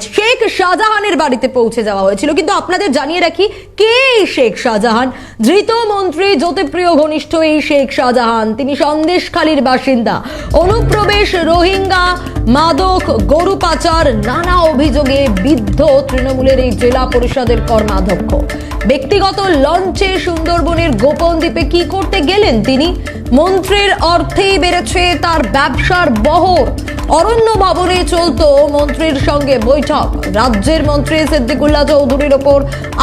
শেখ শাহজাহানের বাড়িতে পৌঁছে যাওয়া হয়েছিল। কিন্তু আপনাদের জানিয়ে রাখি, কে শেখ শাহজাহান? ধৃত মন্ত্রী, জ্যোতিপ্রিয় ঘনিষ্ঠ এই শেখ শাহজাহান, তিনি সন্দেশখালীর বাসিন্দা। অনুপ্রবেশ রোহিঙ্গা, মাদক, গরু পাচার, নানা অভিযোগে বিদ্ধ তৃণমূলের এই জেলা পরিষদের কর্মাধ্যক্ষ। ব্যক্তিগত লঞ্চে সুন্দরবনের গোপন দ্বীপে কি করতে গেলেন তিনি? মন্ত্রীর অর্থেই বেড়েছে তার ব্যবসার বহর। অরণ্য ভবনে চলতো মন্ত্রীর সঙ্গে বৈঠক। রাজ্যের মন্ত্রী সিদ্দিকুল্লাহ চৌধুরীর ওপর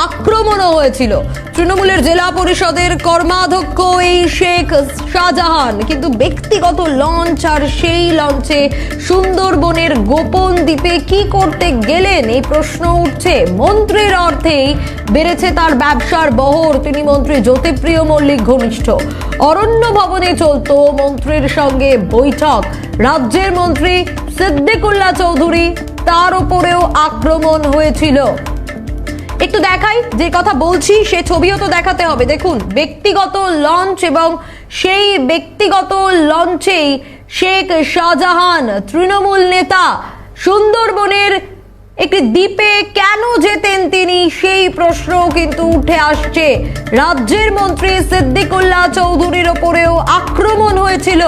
আক্রমণও হয়েছিল। তৃণমূলের জেলা পরিষদের কর্মাধ্যক্ষ এই শেখ শাহজাহান। কিন্তু ব্যক্তিগত লঞ্চ আর সেই লঞ্চে সুন্দরবনের গোপন দ্বীপে কি করতে গেলেন? এই প্রশ্ন উঠছে। মন্ত্রীর অর্থেই বেড়েছে তার ব্যবসার বহর। তিনি মন্ত্রী জ্যোতিপ্রিয় মল্লিক ঘনিষ্ঠ। অরণ্য ভবনে চলতো মন্ত্রীর সঙ্গে বৈঠক। রাজ্যের মন্ত্রী সিদ্দিকুল্লাহ চৌধুরী তার উপরেও আক্রমণ হয়েছিল। একটু দেখাই, যে কথা বলছি সে ছবিও তো দেখাতে হবে। দেখুন, ব্যক্তিগত লঞ্চ এবং সেই ব্যক্তিগত লঞ্চেই শেখ শাহজাহান, তৃণমূল নেতা সুন্দরবনের একটি দ্বীপে কেন যেতেন তিনি? সেই প্রশ্ন কিন্তু উঠে আসছে। রাজ্যের মন্ত্রী সিদ্দিকুল্লাহ চৌধুরীর ওপরেও আক্রমণ হয়েছিল।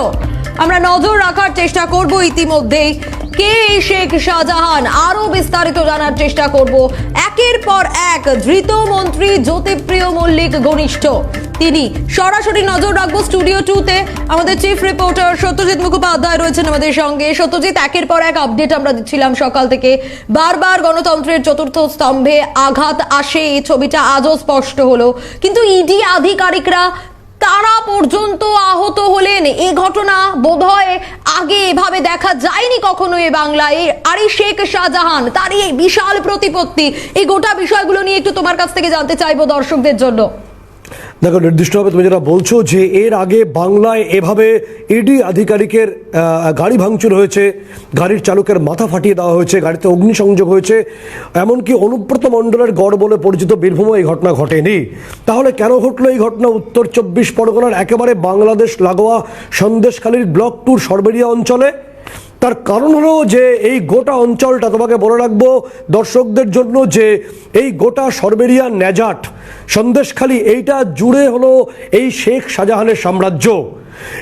আমরা নজর রাখার চেষ্টা করব ইতিমধ্যেই। কে শেখ শাহজাহান? আরও বিস্তারিত জানার চেষ্টা করব। একের পর এক ধৃত মন্ত্রী জ্যোতিপ্রিয় মল্লিক ঘনিষ্ঠ। তিনি সরাসরি নজর রাখব স্টুডিও টুতে আমাদের চিফ রিপোর্টার সত্যজিৎ মুখোপাধ্যায় রয়েছেন আমাদের সঙ্গে। সত্যজিৎ, একের পর এক আপডেট আমরা দিচ্ছিলাম সকাল থেকে। বারবার গণতন্ত্রের চতুর্থ স্তম্ভে আঘাত আসে। এই ছবিটা আজও স্পষ্ট হলো। কিন্তু ইডি আধিকারিকরা তারা পর্যন্ত এ ঘটনা বোধহয় আগে এভাবে দেখা যায়নি কখনো এ বাংলায়। আরে শেখ শাহজাহান তার এই বিশাল প্রতিপত্তি। এই গোটা বিষয়গুলো নিয়ে একটু তোমার কাছ থেকে জানতে চাইব দর্শকদের জন্য। দেখো, নির্দিষ্টভাবে তুমি যেটা বলছো যে এর আগে বাংলায় এভাবে ইডি আধিকারিকের গাড়ি ভাঙচুর হয়েছে, গাড়ির চালকের মাথা ফাটিয়ে দেওয়া হয়েছে, গাড়িতে অগ্নিসংযোগ হয়েছে, এমনকি অনুব্রত মণ্ডলের গড় বলে পরিচিত বীরভূমে এই ঘটনা ঘটেনি। তাহলে কেন ঘটলো এই ঘটনা? উত্তর চব্বিশ পরগনার একেবারে বাংলাদেশ লাগোয়া সন্দেশখালীর ব্লক টুর সরবেরিয়া অঞ্চলে তার কারণ হলো যে এই গোটা অঞ্চলটা, তোমাকে বলে রাখব দর্শকদের জন্য যে এই গোটা সরবেরিয়া নেজাট সন্দেশখালী, এইটা জুড়ে হলো এই শেখ শাহজাহানের সাম্রাজ্য।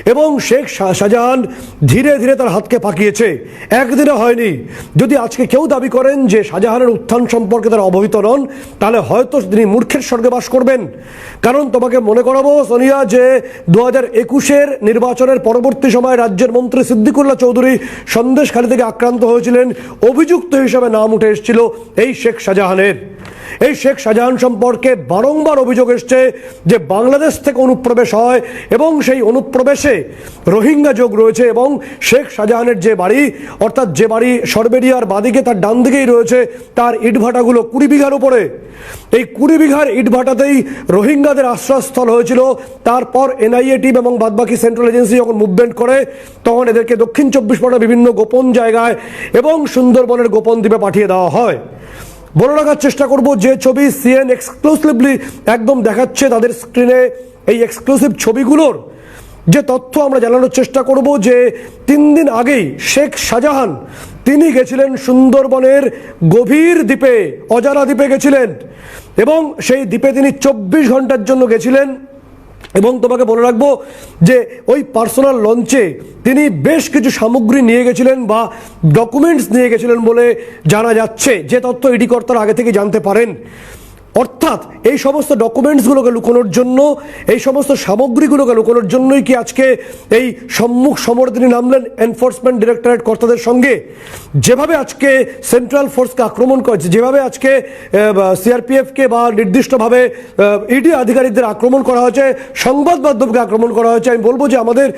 এবং শেখ শাহ- শাহজাহান ধীরে ধীরে তার হাতকে পাকিয়েছে। একদিনে হয়নি। যদি আজকে কেউ দাবি করেন যে শাহজাহানের উত্থান সম্পর্কে তারা অবহিত নন, তাহলে হয়তো তিনি মূর্খের স্বর্গে বাস করবেন। কারণ তোমাকে মনে করাবো, সোনিয়া, যে দু হাজার একুশের নির্বাচনের পরবর্তী সময় রাজ্যের মন্ত্রী সিদ্দিকুল্লাহ চৌধুরী সন্দেশখালী থেকে আক্রান্ত হয়েছিলেন। অভিযুক্ত হিসেবে নাম উঠে এসেছিল এই শেখ শাহজাহানের। এই শেখ শাহজাহান সম্পর্কে বারংবার অভিযোগ এসছে যে বাংলাদেশ থেকে অনুপ্রবেশ হয় এবং সেই অনুপ্রবেশে রোহিঙ্গা যোগ রয়েছে এবং শেখ শাহজাহানের যে বাড়ি, অর্থাৎ যে বাড়ি সরবেরিয়ার বাদিকে তার ডান দিকেই রয়েছে, তার ইটভাটাগুলো কুড়ি বিঘার উপরে। এই কুড়ি বিঘার ইটভাটাতেই রোহিঙ্গাদের আশ্রয়স্থল হয়েছিল। তারপর এনআইএ টিম এবং বাদবাকি সেন্ট্রাল এজেন্সি যখন মুভমেন্ট করে, তখন এদেরকে দক্ষিণ চব্বিশ পরগনার বিভিন্ন গোপন জায়গায় এবং সুন্দরবনের গোপন দ্বীপে পাঠিয়ে দেওয়া হয়। বলে রাখার চেষ্টা করব যে ছবি সিএন এক্সক্লুসিভলি একদম দেখাচ্ছে তাদের স্ক্রিনে এই এক্সক্লুসিভ ছবিগুলোর। যে তথ্য আমরা জানানোর চেষ্টা করব যে তিন দিন আগেই শেখ শাহজাহান তিনি গেছিলেন সুন্দরবনের গভীর দ্বীপে, অজানা দ্বীপে গেছিলেন এবং সেই দ্বীপে তিনি চব্বিশ ঘণ্টার জন্য গেছিলেন। এবং তোমাকে বলে রাখব যে ওই পার্সোনাল লঞ্চে তিনি বেশ কিছু সামগ্রী নিয়ে গেছিলেন বা ডকুমেন্টস নিয়ে গেছিলেন বলে জানা যাচ্ছে। যে তথ্য ইডি কর্তারা আগে থেকে জানতে পারেন। অর্থাৎ এই সমস্ত ডকুমেন্টসগুলোকে লুকোনোর জন্য, এই সমস্ত সামগ্রীগুলোকে লুকোনোর জন্যই কি আজকে এই সম্মুখ সমর তিনি নামলেন এনফোর্সমেন্ট ডিরেক্টরেট কর্তাদের সঙ্গে? যেভাবে আজকে সেন্ট্রাল ফোর্সকে আক্রমণ করেছে, যেভাবে আজকে সিআরপিএফকে বা নির্দিষ্টভাবে ইডি আধিকারিকদের আক্রমণ করা হয়েছে, সংবাদ মাধ্যমকে আক্রমণ করা হয়েছে, আমি বলব যে আমাদের,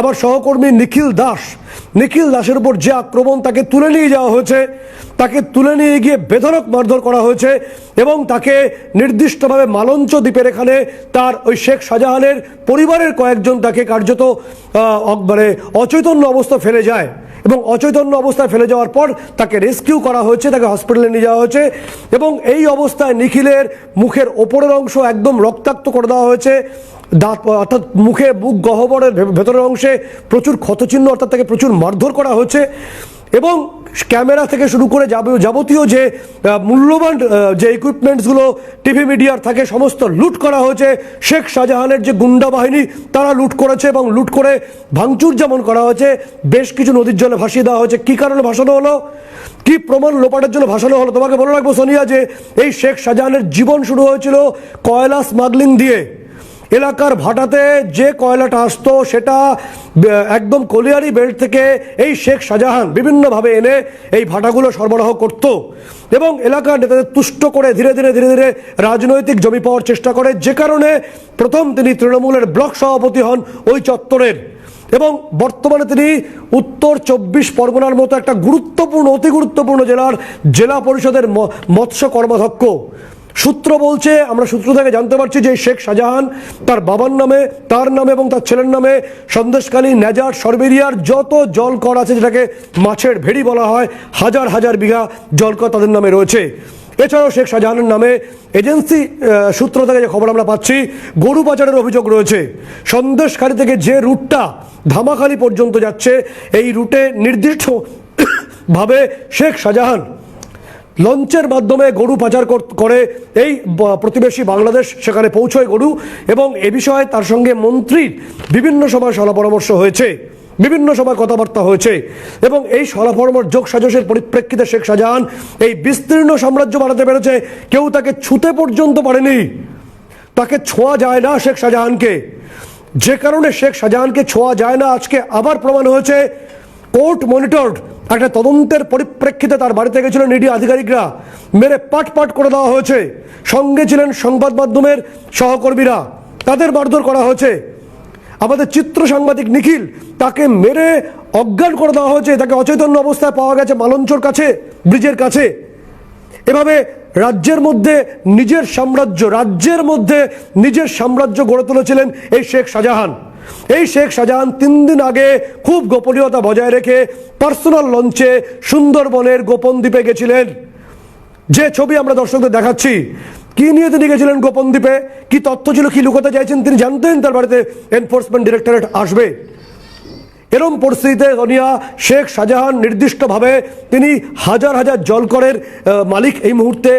আমার সহকর্মী নিখিল দাস, নিখিল দাসের উপর যে আক্রমণ তাকে তুলে নিয়ে যাওয়া হয়েছে তাকে তুলে নিয়ে গিয়ে বেধরক মারধর করা হয়েছে এবং তাকে নির্দিষ্টভাবে মালঞ্চ দ্বীপের এখানে তার ওই শেখ শাহজাহানের পরিবারের কয়েকজন তাকে কার্যত মানে অচৈতন্য অবস্থা ফেলে যায় এবং অচৈতন্য অবস্থায় ফেলে যাওয়ার পর তাকে রেস্কিউ করা হয়েছে, তাকে হসপিটালে নিয়ে যাওয়া হয়েছে এবং এই অবস্থায় নিখিলের মুখের ওপরের অংশ একদম রক্তাক্ত করে দেওয়া হয়েছে। দাঁত, অর্থাৎ মুখে মুখ গহ্বরের ভেতরের অংশে প্রচুর ক্ষতচিহ্ন, অর্থাৎ তাকে প্রচুর মারধর করা হয়েছে। এবং ক্যামেরা থেকে শুরু করে যাব- যাবতীয় যে মূল্যবান যে ইকুইপমেন্টসগুলো টিভি মিডিয়ার থাকে, সমস্ত লুট করা হয়েছে। শেখ শাহজাহানের যে গুন্ডা বাহিনী, তারা লুট করেছে এবং লুট করে ভাঙচুর যেমন করা হয়েছে, বেশ কিছু নদীর জলে ভাসিয়ে দেওয়া হয়েছে। কী কারণে ভাসানো হলো? কি প্রমাণ লোপাটের জন্য ভাসানো হলো? তোমাকে বলে রাখব সোনিয়া, যে এই শেখ শাহজাহানের জীবন শুরু হয়েছিল কয়লা স্মাগলিং দিয়ে। এলাকার ভাটাতে যে কয়লাটা আসতো সেটা একদম কলিয়ারি বেল্ট থেকে এই শেখ শাহজাহান বিভিন্নভাবে এনে এই ভাটাগুলো সরবরাহ করত। এবং এলাকার নেতাদের তুষ্ট করে ধীরে ধীরে ধীরে ধীরে রাজনৈতিক জমি পাওয়ার চেষ্টা করে। যে কারণে প্রথম তিনি তৃণমূলের ব্লক সভাপতি হন ওই চত্বরের। এবং বর্তমানে তিনি উত্তর চব্বিশ পরগনার মতো একটা গুরুত্বপূর্ণ, অতি গুরুত্বপূর্ণ জেলার জেলা পরিষদের মৎস্য কর্মাধ্যক্ষ। সূত্র বলছে, আমরা সূত্র থেকে জানতে পারছি যে শেখ শাহজাহান তার বাবার নামে, তার নামে এবং তার ছেলের নামে সন্দেশকালী নেজার, সরবেরিয়ার যত জলকর আছে যেটাকে মাছের ভেড়ি বলা হয়, হাজার হাজার বিঘা জলকর তাদের নামে রয়েছে। এছাড়াও শেখ শাহজাহানের নামে এজেন্সি সূত্র থেকে যে খবর আমরা পাচ্ছি, গরু পাচারের অভিযোগ রয়েছে। সন্দেশখালী থেকে যে রুটটা ধামাখালি পর্যন্ত যাচ্ছে, এই রুটে নির্দিষ্ট ভাবে শেখ শাহজাহান লঞ্চের মাধ্যমে গরু পাচার কর- এই প্রতিবেশী বাংলাদেশ সেখানে পৌঁছয় গরু এবং এ বিষয়ে তার সঙ্গে মন্ত্রীর বিভিন্ন সময় সলা পরামর্শ হয়েছে, বিভিন্ন সময় কথাবার্তা হয়েছে এবং এই সলা পরামর্শ যোগ সাজসের পরিপ্রেক্ষিতে শেখ শাহজাহান এই বিস্তীর্ণ সাম্রাজ্য বাড়াতে পেরেছে। কেউ তাকে ছুতে পর্যন্ত পারেনি। তাকে ছোঁয়া যায় না শেখ শাহজাহানকে। যে কারণে শেখ শাহজাহানকে ছোঁয়া যায় না, আজকে আবার প্রমাণ হয়েছে। কোর্ট মনিটরড একটা তদন্তের পরিপ্রেক্ষিতে তার বাড়িতে গেছিল নিডি আধিকারিকরা। মেরে পাট পাট করে দেওয়া হয়েছে। সঙ্গে ছিলেন সংবাদ মাধ্যমের সহকর্মীরা। তাদের মারধর করা হয়েছে। আমাদের চিত্র সাংবাদিক নিখিল তাকে মেরে অজ্ঞান করে দেওয়া হয়েছে। তাকে অচৈতন্য অবস্থায় পাওয়া গেছে মালঞ্চর কাছে, ব্রিজের কাছে। এভাবে রাজ্যের মধ্যে নিজের সাম্রাজ্য, রাজ্যের মধ্যে নিজের সাম্রাজ্য গড়ে তুলেছিলেন এই শেখ শাহজাহান। এই শেখ শাহজাহান তিন দিন আগে খুব গোপনীয়তা বজায় রেখে পার্সোনাল লঞ্চে সুন্দরবনের গোপন দ্বীপে গেছিলেন। যে ছবি আমরা দর্শকদের দেখাচ্ছি, কি নিয়ে তিনি গেছিলেন গোপন দ্বীপে? কি তথ্য ছিল, কি লুকোতে চাইছেন তিনি জানতেন তার বাড়িতে এনফোর্সমেন্ট ডিরেক্টরেট আসবে। এরম পরিস্থিতিতে সোনিয়া শেখ শাহজাহান নির্দিষ্টভাবে তিনি হাজার হাজার জলকরের মালিক এই মুহূর্তে